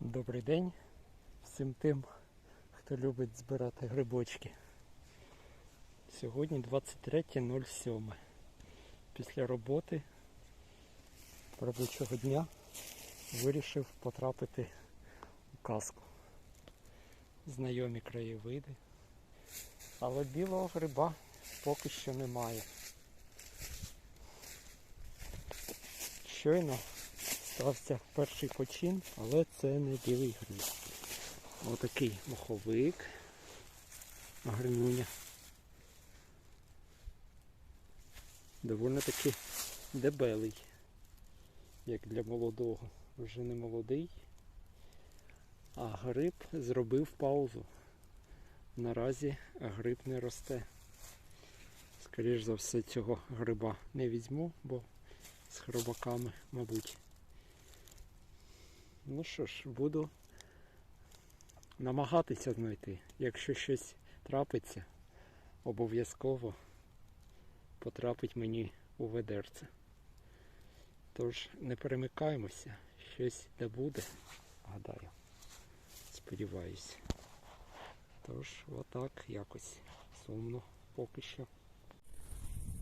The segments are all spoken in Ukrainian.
Добрий день всім тим, хто любить збирати грибочки. Сьогодні 23.07. Після роботи робочого дня вирішив потрапити у казку. Знайомі краєвиди. Але білого гриба поки що немає. Щойно стався перший почин, але це не білий гриб. Отакий моховик. Гарнюня. Довольно таки дебелий, як для молодого. Вже не молодий. А гриб зробив паузу. Наразі гриб не росте. Скоріш за все цього гриба не візьму, бо з хробаками, мабуть. Ну що ж, буду намагатися знайти. Якщо щось трапиться, обов'язково потрапить мені у ведерце. Тож не перемикаємося, щось де буде, гадаю. Сподіваюсь. Тож, отак якось сумно поки що.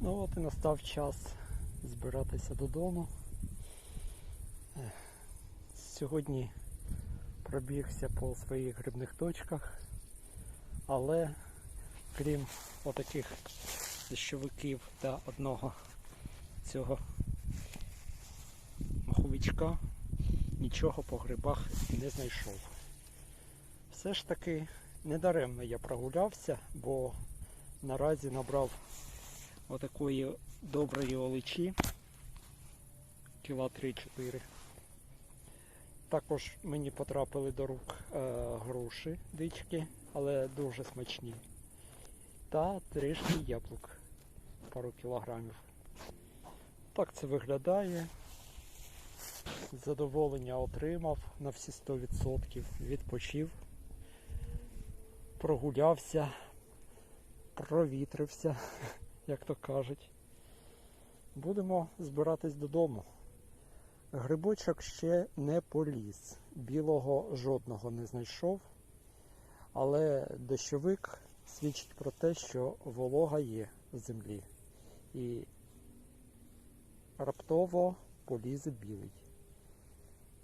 Ну от і настав час збиратися додому. Сьогодні пробігся по своїх грибних точках, але крім отаких дощовиків та одного цього маховичка, нічого по грибах не знайшов. Все ж таки недаремно я прогулявся, бо наразі набрав отакої доброї оличі кіла 3-4. Також мені потрапили до рук е, груші дички, але дуже смачні. Та трішки яблук, пару кілограмів. Так це виглядає. Задоволення отримав на всі 100%. Відпочив, прогулявся, провітрився, як то кажуть. Будемо збиратись додому. Грибочок ще не поліз. Білого жодного не знайшов. Але дощовик свідчить про те, що волога є в землі. І раптово полізе білий.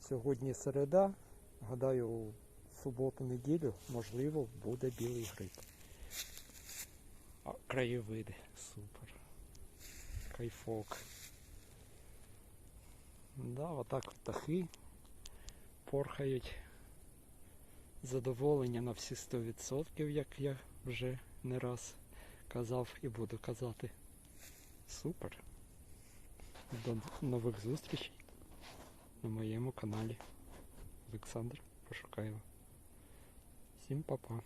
Сьогодні середа, гадаю, у суботу-неділю, можливо, буде білий гриб. Краєвиди, супер. Кайфок. Да, отак птахи порхають. Задоволення на всі 100%, як я вже не раз казав і буду казати. Супер. До нових зустрічей на моєму каналі. Олександр Пошукаєва. Всім па-па.